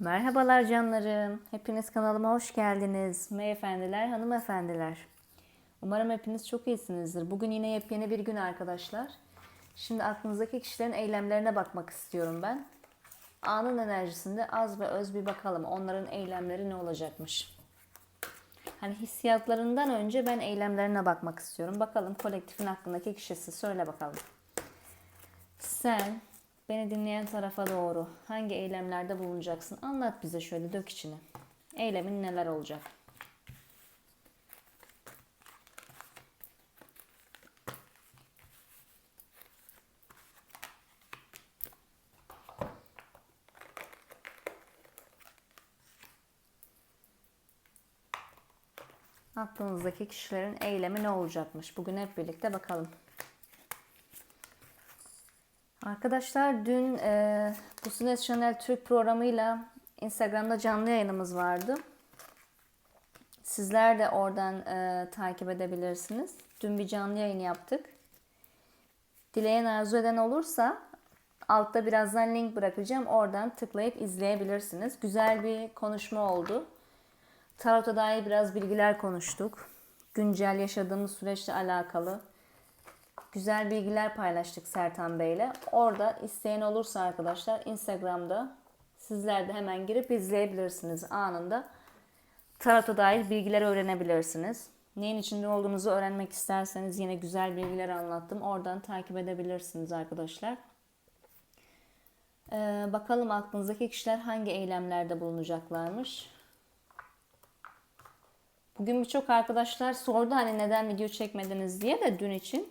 Merhabalar canlarım. Hepiniz kanalıma hoş geldiniz. Beyefendiler, hanımefendiler. Umarım hepiniz çok iyisinizdir. Bugün yine yepyeni bir gün arkadaşlar. Şimdi aklınızdaki kişilerin eylemlerine bakmak istiyorum ben. Anın enerjisinde az ve öz bir bakalım. Onların eylemleri ne olacakmış? Hani hissiyatlarından önce ben eylemlerine bakmak istiyorum. Bakalım kolektifin hakkındaki kişisi. Söyle bakalım. Sen beni dinleyen tarafa doğru hangi eylemlerde bulunacaksın? Anlat bize şöyle dök içine. Eylemin neler olacak? Aklınızdaki kişilerin eylemi ne olacakmış? Bugün hep birlikte bakalım. Arkadaşlar dün e, Business Channel Türk programıyla Instagram'da canlı yayınımız vardı. Sizler de oradan e, takip edebilirsiniz. Dün bir canlı yayın yaptık. Dileyen arzu eden olursa altta birazdan link bırakacağım. Oradan tıklayıp izleyebilirsiniz. Güzel bir konuşma oldu. Tarot'a dair biraz bilgiler konuştuk. Güncel yaşadığımız süreçle alakalı güzel bilgiler paylaştık Sertan Bey'le. Orada isteyen olursa arkadaşlar Instagram'da sizler de hemen girip izleyebilirsiniz anında. Tarot'a dair bilgiler öğrenebilirsiniz. Neyin içinde olduğunuzu öğrenmek isterseniz yine güzel bilgiler anlattım. Oradan takip edebilirsiniz arkadaşlar. Ee, bakalım aklınızdaki kişiler hangi eylemlerde bulunacaklarmış. Bugün birçok arkadaşlar sordu hani neden video çekmediniz diye de dün için.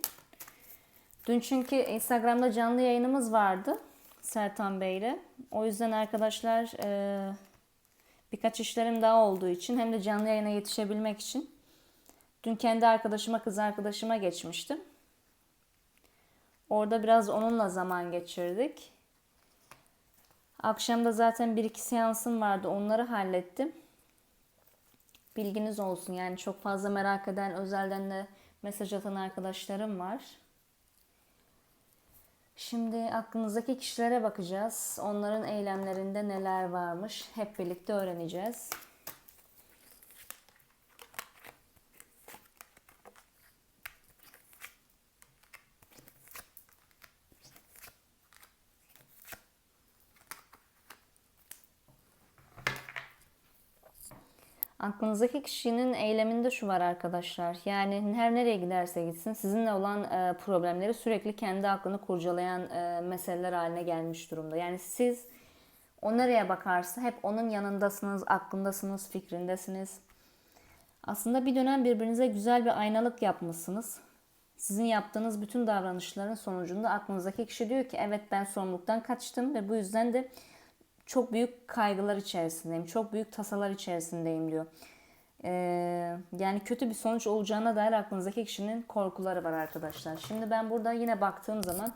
Dün çünkü Instagram'da canlı yayınımız vardı Sertan Bey'le. O yüzden arkadaşlar e, birkaç işlerim daha olduğu için hem de canlı yayına yetişebilmek için dün kendi arkadaşıma kız arkadaşıma geçmiştim. Orada biraz onunla zaman geçirdik. Akşam da zaten bir iki seansım vardı. Onları hallettim. Bilginiz olsun. Yani çok fazla merak eden, özelden de mesaj atan arkadaşlarım var. Şimdi aklınızdaki kişilere bakacağız. Onların eylemlerinde neler varmış hep birlikte öğreneceğiz. Aklınızdaki kişinin eyleminde şu var arkadaşlar. Yani her nereye giderse gitsin sizinle olan e, problemleri sürekli kendi aklını kurcalayan e, meseleler haline gelmiş durumda. Yani siz o nereye bakarsa hep onun yanındasınız, aklındasınız, fikrindesiniz. Aslında bir dönem birbirinize güzel bir aynalık yapmışsınız. Sizin yaptığınız bütün davranışların sonucunda aklınızdaki kişi diyor ki evet ben sorumluluktan kaçtım ve bu yüzden de çok büyük kaygılar içerisindeyim, çok büyük tasalar içerisindeyim diyor. Ee, yani kötü bir sonuç olacağına dair aklınızdaki kişinin korkuları var arkadaşlar. Şimdi ben burada yine baktığım zaman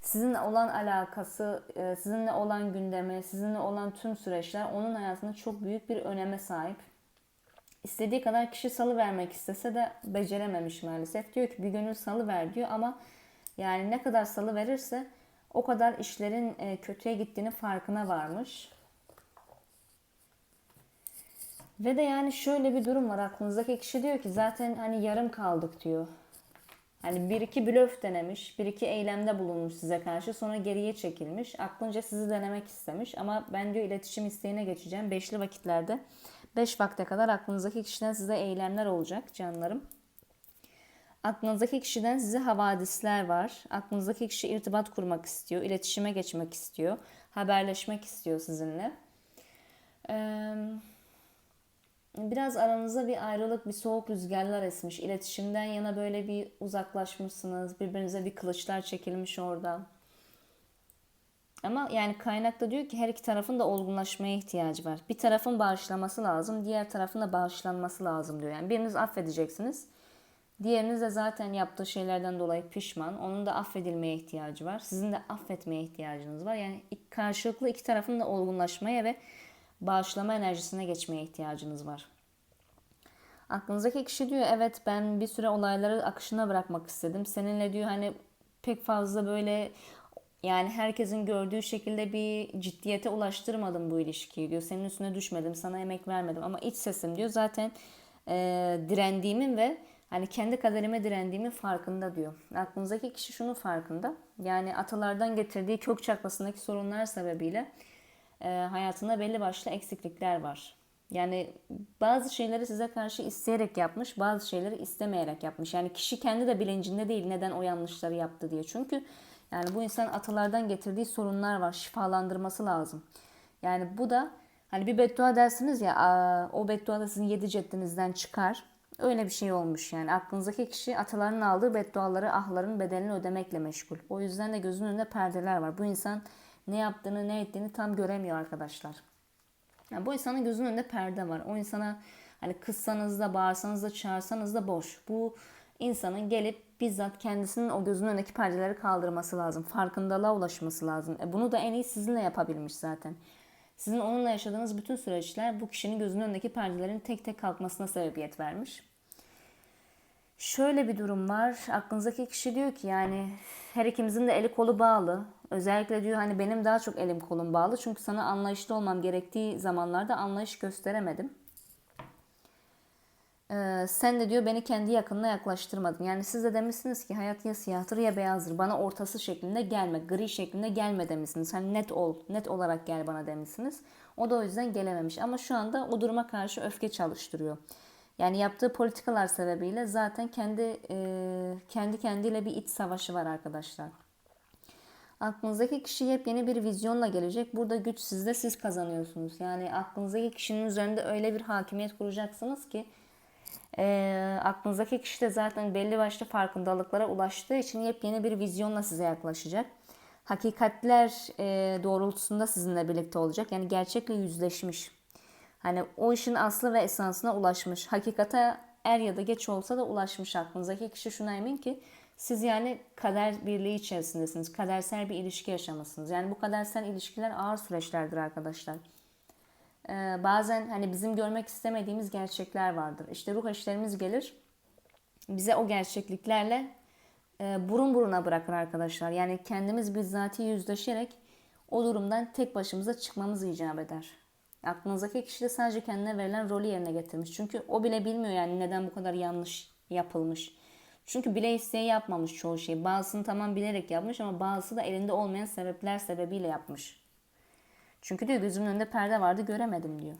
sizinle olan alakası, e, sizinle olan gündemi, sizinle olan tüm süreçler onun hayatında çok büyük bir öneme sahip. İstediği kadar kişi salı vermek istese de becerememiş maalesef. Diyor ki bir gönül salı ver diyor ama yani ne kadar salı verirse o kadar işlerin e, kötüye gittiğini farkına varmış. Ve de yani şöyle bir durum var aklınızdaki kişi diyor ki zaten hani yarım kaldık diyor. Hani bir iki blöf denemiş, bir iki eylemde bulunmuş size karşı sonra geriye çekilmiş. Aklınca sizi denemek istemiş ama ben diyor iletişim isteğine geçeceğim. Beşli vakitlerde, beş vakte kadar aklınızdaki kişiden size eylemler olacak canlarım. Aklınızdaki kişiden size havadisler var. Aklınızdaki kişi irtibat kurmak istiyor, iletişime geçmek istiyor, haberleşmek istiyor sizinle. Biraz aranızda bir ayrılık, bir soğuk rüzgarlar esmiş. İletişimden yana böyle bir uzaklaşmışsınız. Birbirinize bir kılıçlar çekilmiş orada. Ama yani kaynakta diyor ki her iki tarafın da olgunlaşmaya ihtiyacı var. Bir tarafın bağışlaması lazım, diğer tarafın da bağışlanması lazım diyor. Yani biriniz affedeceksiniz. Diğeriniz de zaten yaptığı şeylerden dolayı pişman. Onun da affedilmeye ihtiyacı var. Sizin de affetmeye ihtiyacınız var. Yani karşılıklı iki tarafın da olgunlaşmaya ve bağışlama enerjisine geçmeye ihtiyacınız var. Aklınızdaki kişi diyor evet ben bir süre olayları akışına bırakmak istedim. Seninle diyor hani pek fazla böyle Yani herkesin gördüğü şekilde bir ciddiyete ulaştırmadım bu ilişkiyi diyor. Senin üstüne düşmedim, sana emek vermedim ama iç sesim diyor zaten e, direndiğimin ve hani kendi kaderime direndiğimin farkında diyor. Aklınızdaki kişi şunun farkında. Yani atalardan getirdiği kök çakmasındaki sorunlar sebebiyle e, hayatında belli başlı eksiklikler var. Yani bazı şeyleri size karşı isteyerek yapmış, bazı şeyleri istemeyerek yapmış. Yani kişi kendi de bilincinde değil neden o yanlışları yaptı diye. Çünkü yani bu insan atalardan getirdiği sorunlar var. Şifalandırması lazım. Yani bu da hani bir beddua dersiniz ya o beddua da sizin yedi ceddinizden çıkar. Öyle bir şey olmuş yani. Aklınızdaki kişi ataların aldığı bedduaları, ahların bedelini ödemekle meşgul. O yüzden de gözünün önünde perdeler var. Bu insan ne yaptığını, ne ettiğini tam göremiyor arkadaşlar. Yani bu insanın gözünün önünde perde var. O insana hani kızsanız da, bağırsanız da, çağırsanız da boş. Bu insanın gelip bizzat kendisinin o gözünün önündeki perdeleri kaldırması lazım. Farkındalığa ulaşması lazım. E bunu da en iyi sizinle yapabilmiş zaten. Sizin onunla yaşadığınız bütün süreçler bu kişinin gözünün önündeki perdelerin tek tek kalkmasına sebebiyet vermiş. Şöyle bir durum var. Aklınızdaki kişi diyor ki yani her ikimizin de eli kolu bağlı. Özellikle diyor hani benim daha çok elim kolum bağlı. Çünkü sana anlayışlı olmam gerektiği zamanlarda anlayış gösteremedim. Ee, sen de diyor beni kendi yakınına yaklaştırmadın. Yani siz de demişsiniz ki hayat ya siyahtır ya beyazdır. Bana ortası şeklinde gelme, gri şeklinde gelme demişsiniz. Hani net ol, net olarak gel bana demişsiniz. O da o yüzden gelememiş. Ama şu anda o duruma karşı öfke çalıştırıyor. Yani yaptığı politikalar sebebiyle zaten kendi e, kendi kendiyle bir iç savaşı var arkadaşlar. Aklınızdaki kişi yepyeni bir vizyonla gelecek. Burada güç sizde siz kazanıyorsunuz. Yani aklınızdaki kişinin üzerinde öyle bir hakimiyet kuracaksınız ki e, aklınızdaki kişi de zaten belli başlı farkındalıklara ulaştığı için yepyeni bir vizyonla size yaklaşacak. Hakikatler e, doğrultusunda sizinle birlikte olacak. Yani gerçekle yüzleşmiş. Hani o işin aslı ve esansına ulaşmış. Hakikate er ya da geç olsa da ulaşmış aklınızdaki kişi şuna emin ki siz yani kader birliği içerisindesiniz. Kadersel bir ilişki yaşamasınız. Yani bu kadersel ilişkiler ağır süreçlerdir arkadaşlar. Ee, bazen hani bizim görmek istemediğimiz gerçekler vardır. İşte ruh eşlerimiz gelir. Bize o gerçekliklerle e, burun buruna bırakır arkadaşlar. Yani kendimiz bizzati yüzleşerek o durumdan tek başımıza çıkmamız icap eder. Aklınızdaki kişi de sadece kendine verilen rolü yerine getirmiş. Çünkü o bile bilmiyor yani neden bu kadar yanlış yapılmış. Çünkü bile isteye yapmamış çoğu şey. Bazısını tamam bilerek yapmış ama bazısı da elinde olmayan sebepler sebebiyle yapmış. Çünkü diyor gözümün önünde perde vardı göremedim diyor.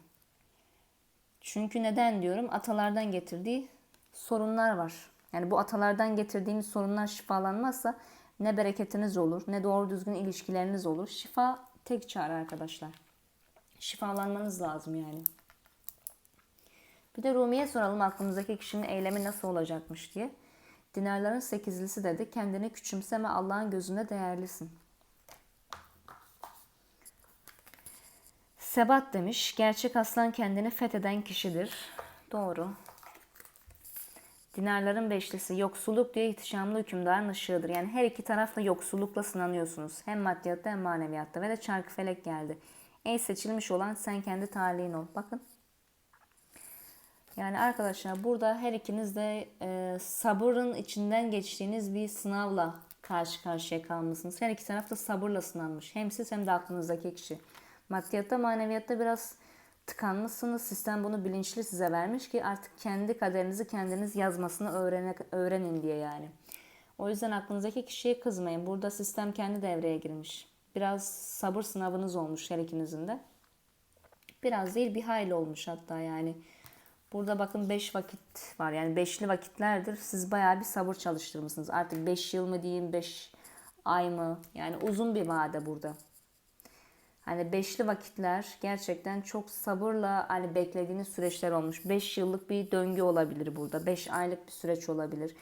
Çünkü neden diyorum? Atalardan getirdiği sorunlar var. Yani bu atalardan getirdiğimiz sorunlar şifalanmazsa ne bereketiniz olur, ne doğru düzgün ilişkileriniz olur. Şifa tek çare arkadaşlar. Şifalanmanız lazım yani. Bir de Rumi'ye soralım aklımızdaki kişinin eylemi nasıl olacakmış diye. Dinarların sekizlisi dedi. Kendini küçümseme Allah'ın gözünde değerlisin. Sebat demiş. Gerçek aslan kendini fetheden kişidir. Doğru. Dinarların beşlisi yoksulluk diye ihtişamlı hükümdarın ışığıdır. Yani her iki tarafla yoksullukla sınanıyorsunuz. Hem maddiyatta hem maneviyatta. Ve de çarkı felek geldi. Ey seçilmiş olan sen kendi talihin ol. Bakın. Yani arkadaşlar burada her ikiniz de e, sabırın içinden geçtiğiniz bir sınavla karşı karşıya kalmışsınız. Her iki taraf da sabırla sınanmış. Hem siz hem de aklınızdaki kişi. Maddiyatta maneviyatta biraz tıkanmışsınız. Sistem bunu bilinçli size vermiş ki artık kendi kaderinizi kendiniz yazmasını öğrene, öğrenin diye yani. O yüzden aklınızdaki kişiye kızmayın. Burada sistem kendi devreye girmiş. Biraz sabır sınavınız olmuş her ikinizin de. Biraz değil bir hayli olmuş hatta yani. Burada bakın 5 vakit var. Yani beşli vakitlerdir. Siz bayağı bir sabır çalıştırmışsınız. Artık 5 yıl mı diyeyim 5 ay mı? Yani uzun bir vade burada. Hani beşli vakitler gerçekten çok sabırla hani beklediğiniz süreçler olmuş. 5 yıllık bir döngü olabilir burada. 5 aylık bir süreç olabilir.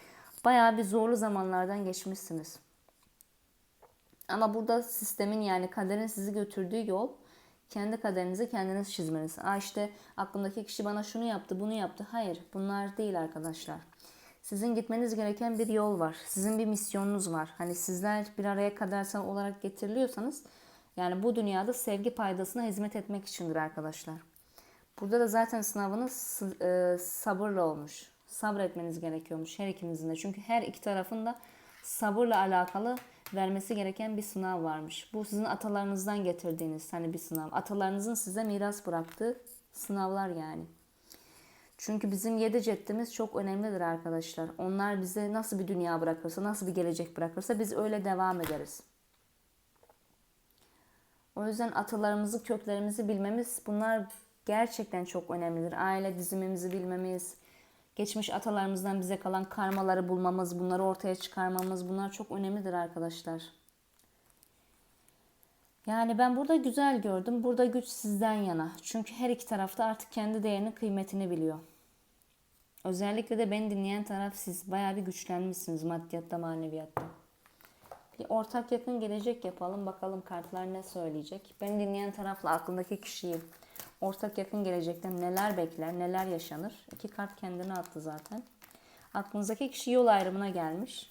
Bayağı bir zorlu zamanlardan geçmişsiniz. Ama burada sistemin yani kaderin sizi götürdüğü yol kendi kaderinizi kendiniz çizmeniz. Aa işte aklımdaki kişi bana şunu yaptı, bunu yaptı. Hayır, bunlar değil arkadaşlar. Sizin gitmeniz gereken bir yol var. Sizin bir misyonunuz var. Hani sizler bir araya kadersel olarak getiriliyorsanız yani bu dünyada sevgi paydasına hizmet etmek içindir arkadaşlar. Burada da zaten sınavınız e, sabırla olmuş. Sabretmeniz gerekiyormuş her ikinizin de. Çünkü her iki tarafın da sabırla alakalı vermesi gereken bir sınav varmış. Bu sizin atalarınızdan getirdiğiniz hani bir sınav. Atalarınızın size miras bıraktığı sınavlar yani. Çünkü bizim yedi ceddimiz çok önemlidir arkadaşlar. Onlar bize nasıl bir dünya bırakırsa, nasıl bir gelecek bırakırsa biz öyle devam ederiz. O yüzden atalarımızı, köklerimizi bilmemiz bunlar gerçekten çok önemlidir. Aile dizimimizi bilmemiz, geçmiş atalarımızdan bize kalan karmaları bulmamız, bunları ortaya çıkarmamız bunlar çok önemlidir arkadaşlar. Yani ben burada güzel gördüm. Burada güç sizden yana. Çünkü her iki tarafta artık kendi değerini, kıymetini biliyor. Özellikle de beni dinleyen taraf siz. Bayağı bir güçlenmişsiniz maddiyatta, maneviyatta. Ortak yakın gelecek yapalım. Bakalım kartlar ne söyleyecek. Beni dinleyen tarafla aklındaki kişiyi ortak yakın gelecekten neler bekler, neler yaşanır. İki kart kendini attı zaten. Aklınızdaki kişi yol ayrımına gelmiş.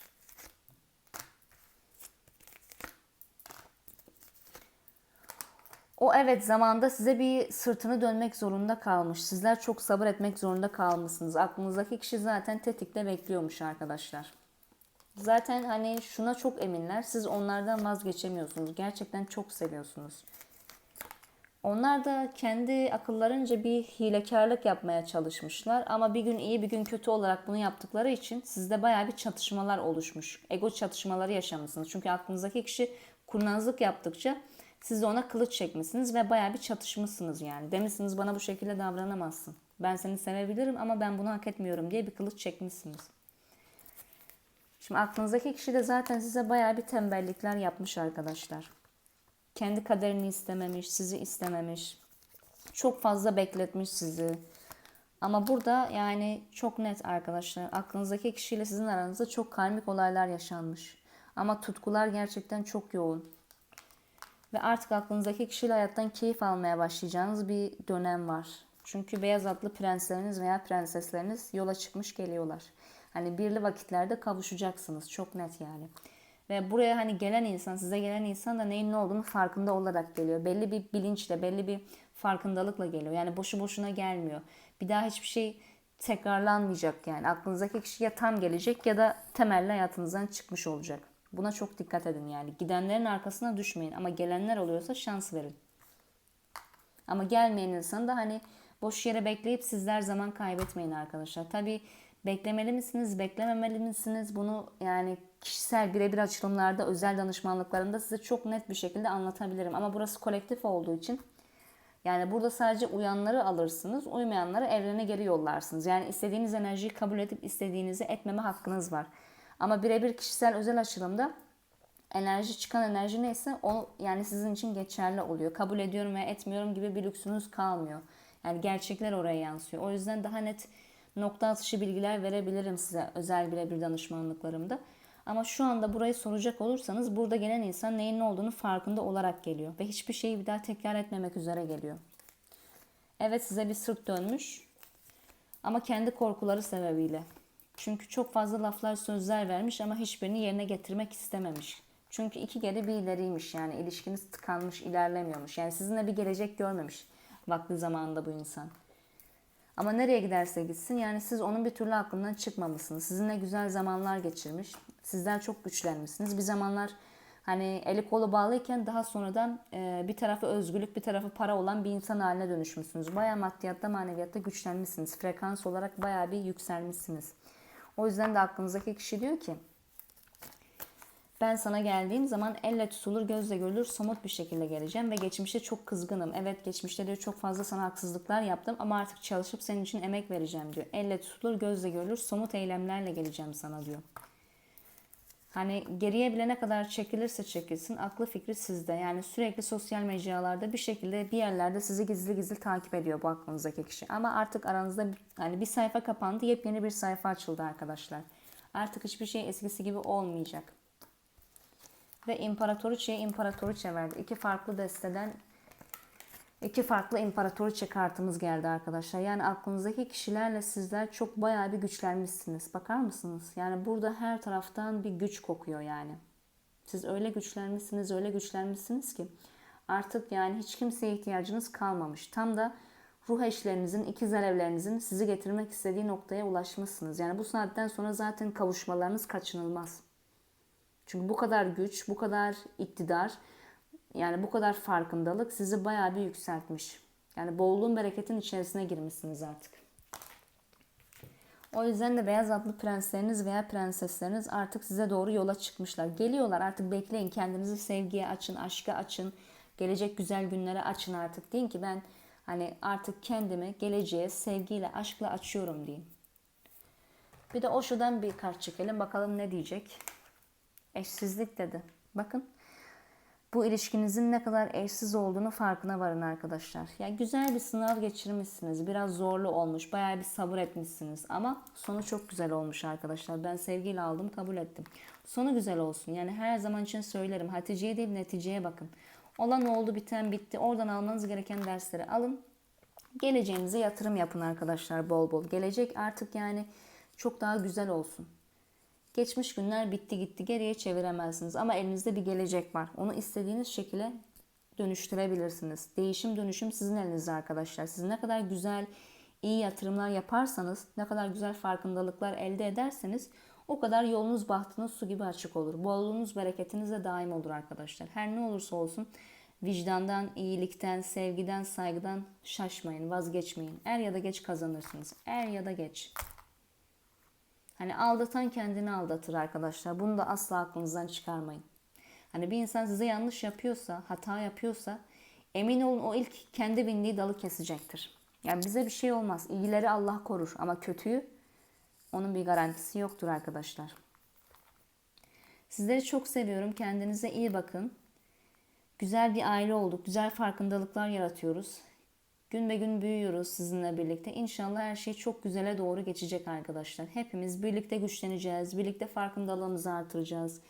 O evet zamanda size bir sırtını dönmek zorunda kalmış. Sizler çok sabır etmek zorunda kalmışsınız. Aklınızdaki kişi zaten tetikte bekliyormuş arkadaşlar. Zaten hani şuna çok eminler. Siz onlardan vazgeçemiyorsunuz. Gerçekten çok seviyorsunuz. Onlar da kendi akıllarınca bir hilekarlık yapmaya çalışmışlar. Ama bir gün iyi bir gün kötü olarak bunu yaptıkları için sizde baya bir çatışmalar oluşmuş. Ego çatışmaları yaşamışsınız. Çünkü aklınızdaki kişi kurnazlık yaptıkça siz de ona kılıç çekmişsiniz ve baya bir çatışmışsınız yani. Demişsiniz bana bu şekilde davranamazsın. Ben seni sevebilirim ama ben bunu hak etmiyorum diye bir kılıç çekmişsiniz. Şimdi aklınızdaki kişi de zaten size baya bir tembellikler yapmış arkadaşlar. Kendi kaderini istememiş, sizi istememiş. Çok fazla bekletmiş sizi. Ama burada yani çok net arkadaşlar. Aklınızdaki kişiyle sizin aranızda çok karmik olaylar yaşanmış. Ama tutkular gerçekten çok yoğun. Ve artık aklınızdaki kişiyle hayattan keyif almaya başlayacağınız bir dönem var. Çünkü beyaz atlı prensleriniz veya prensesleriniz yola çıkmış geliyorlar. Hani birli vakitlerde kavuşacaksınız. Çok net yani. Ve buraya hani gelen insan, size gelen insan da neyin ne olduğunu farkında olarak geliyor. Belli bir bilinçle, belli bir farkındalıkla geliyor. Yani boşu boşuna gelmiyor. Bir daha hiçbir şey tekrarlanmayacak yani. Aklınızdaki kişi ya tam gelecek ya da temelli hayatınızdan çıkmış olacak. Buna çok dikkat edin yani. Gidenlerin arkasına düşmeyin ama gelenler oluyorsa şans verin. Ama gelmeyen insan da hani boş yere bekleyip sizler zaman kaybetmeyin arkadaşlar. Tabii beklemeli misiniz, beklememeli misiniz? Bunu yani kişisel birebir açılımlarda, özel danışmanlıklarında size çok net bir şekilde anlatabilirim. Ama burası kolektif olduğu için yani burada sadece uyanları alırsınız, uymayanları evrene geri yollarsınız. Yani istediğiniz enerjiyi kabul edip istediğinizi etmeme hakkınız var. Ama birebir kişisel özel açılımda enerji çıkan enerji neyse o yani sizin için geçerli oluyor. Kabul ediyorum ve etmiyorum gibi bir lüksünüz kalmıyor. Yani gerçekler oraya yansıyor. O yüzden daha net nokta atışı bilgiler verebilirim size özel birebir danışmanlıklarımda. Ama şu anda burayı soracak olursanız burada gelen insan neyin ne olduğunu farkında olarak geliyor. Ve hiçbir şeyi bir daha tekrar etmemek üzere geliyor. Evet size bir sırt dönmüş. Ama kendi korkuları sebebiyle. Çünkü çok fazla laflar sözler vermiş ama hiçbirini yerine getirmek istememiş. Çünkü iki geri bir ileriymiş yani ilişkiniz tıkanmış ilerlemiyormuş. Yani sizinle bir gelecek görmemiş vakti zamanında bu insan. Ama nereye giderse gitsin yani siz onun bir türlü aklından çıkmamışsınız. Sizinle güzel zamanlar geçirmiş. Sizler çok güçlenmişsiniz. Bir zamanlar hani eli kolu bağlıyken daha sonradan e, bir tarafı özgürlük bir tarafı para olan bir insan haline dönüşmüşsünüz. Baya maddiyatta maneviyatta güçlenmişsiniz. Frekans olarak baya bir yükselmişsiniz. O yüzden de aklınızdaki kişi diyor ki ben sana geldiğim zaman elle tutulur, gözle görülür, somut bir şekilde geleceğim ve geçmişte çok kızgınım. Evet geçmişte diyor çok fazla sana haksızlıklar yaptım ama artık çalışıp senin için emek vereceğim diyor. Elle tutulur, gözle görülür, somut eylemlerle geleceğim sana diyor. Hani geriye bile ne kadar çekilirse çekilsin aklı fikri sizde. Yani sürekli sosyal mecralarda bir şekilde bir yerlerde sizi gizli gizli takip ediyor bu aklınızdaki kişi. Ama artık aranızda hani bir sayfa kapandı yepyeni bir sayfa açıldı arkadaşlar. Artık hiçbir şey eskisi gibi olmayacak. Ve İmparatoriçe'ye İmparatoriçe verdi. İki farklı desteden iki farklı İmparatoriçe kartımız geldi arkadaşlar. Yani aklınızdaki kişilerle sizler çok bayağı bir güçlenmişsiniz. Bakar mısınız? Yani burada her taraftan bir güç kokuyor yani. Siz öyle güçlenmişsiniz, öyle güçlenmişsiniz ki artık yani hiç kimseye ihtiyacınız kalmamış. Tam da ruh eşlerinizin, ikiz alevlerinizin sizi getirmek istediği noktaya ulaşmışsınız. Yani bu saatten sonra zaten kavuşmalarınız kaçınılmaz. Çünkü bu kadar güç, bu kadar iktidar, yani bu kadar farkındalık sizi bayağı bir yükseltmiş. Yani bolluğun bereketin içerisine girmişsiniz artık. O yüzden de beyaz atlı prensleriniz veya prensesleriniz artık size doğru yola çıkmışlar. Geliyorlar artık bekleyin kendinizi sevgiye açın, aşka açın. Gelecek güzel günlere açın artık. Deyin ki ben hani artık kendimi geleceğe sevgiyle, aşkla açıyorum deyin. Bir de o şuradan bir kart çekelim bakalım ne diyecek. Eşsizlik dedi. Bakın bu ilişkinizin ne kadar eşsiz olduğunu farkına varın arkadaşlar. Ya güzel bir sınav geçirmişsiniz. Biraz zorlu olmuş. Bayağı bir sabır etmişsiniz. Ama sonu çok güzel olmuş arkadaşlar. Ben sevgiyle aldım kabul ettim. Sonu güzel olsun. Yani her zaman için söylerim. Haticeye değil neticeye bakın. Olan oldu biten bitti. Oradan almanız gereken dersleri alın. Geleceğinize yatırım yapın arkadaşlar bol bol. Gelecek artık yani çok daha güzel olsun. Geçmiş günler bitti gitti geriye çeviremezsiniz ama elinizde bir gelecek var. Onu istediğiniz şekilde dönüştürebilirsiniz. Değişim dönüşüm sizin elinizde arkadaşlar. Siz ne kadar güzel iyi yatırımlar yaparsanız, ne kadar güzel farkındalıklar elde ederseniz o kadar yolunuz bahtınız su gibi açık olur. Bolluğunuz bereketiniz de daim olur arkadaşlar. Her ne olursa olsun vicdandan, iyilikten, sevgiden, saygıdan şaşmayın, vazgeçmeyin. Er ya da geç kazanırsınız. Er ya da geç. Hani aldatan kendini aldatır arkadaşlar. Bunu da asla aklınızdan çıkarmayın. Hani bir insan size yanlış yapıyorsa, hata yapıyorsa emin olun o ilk kendi bindiği dalı kesecektir. Yani bize bir şey olmaz. İyileri Allah korur ama kötüyü onun bir garantisi yoktur arkadaşlar. Sizleri çok seviyorum. Kendinize iyi bakın. Güzel bir aile olduk. Güzel farkındalıklar yaratıyoruz. Gün be gün büyüyoruz sizinle birlikte. İnşallah her şey çok güzele doğru geçecek arkadaşlar. Hepimiz birlikte güçleneceğiz. Birlikte farkındalığımızı artıracağız.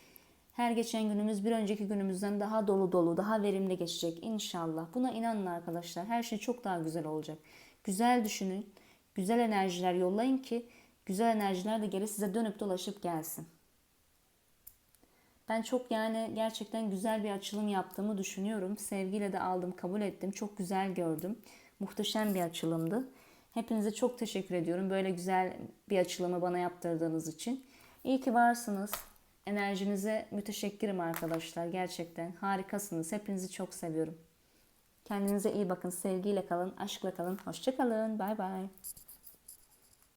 Her geçen günümüz bir önceki günümüzden daha dolu dolu, daha verimli geçecek inşallah. Buna inanın arkadaşlar. Her şey çok daha güzel olacak. Güzel düşünün. Güzel enerjiler yollayın ki güzel enerjiler de geri size dönüp dolaşıp gelsin. Ben çok yani gerçekten güzel bir açılım yaptığımı düşünüyorum. Sevgiyle de aldım, kabul ettim. Çok güzel gördüm. Muhteşem bir açılımdı. Hepinize çok teşekkür ediyorum. Böyle güzel bir açılımı bana yaptırdığınız için. İyi ki varsınız. Enerjinize müteşekkirim arkadaşlar. Gerçekten harikasınız. Hepinizi çok seviyorum. Kendinize iyi bakın. Sevgiyle kalın, aşkla kalın. Hoşçakalın. Bay bay.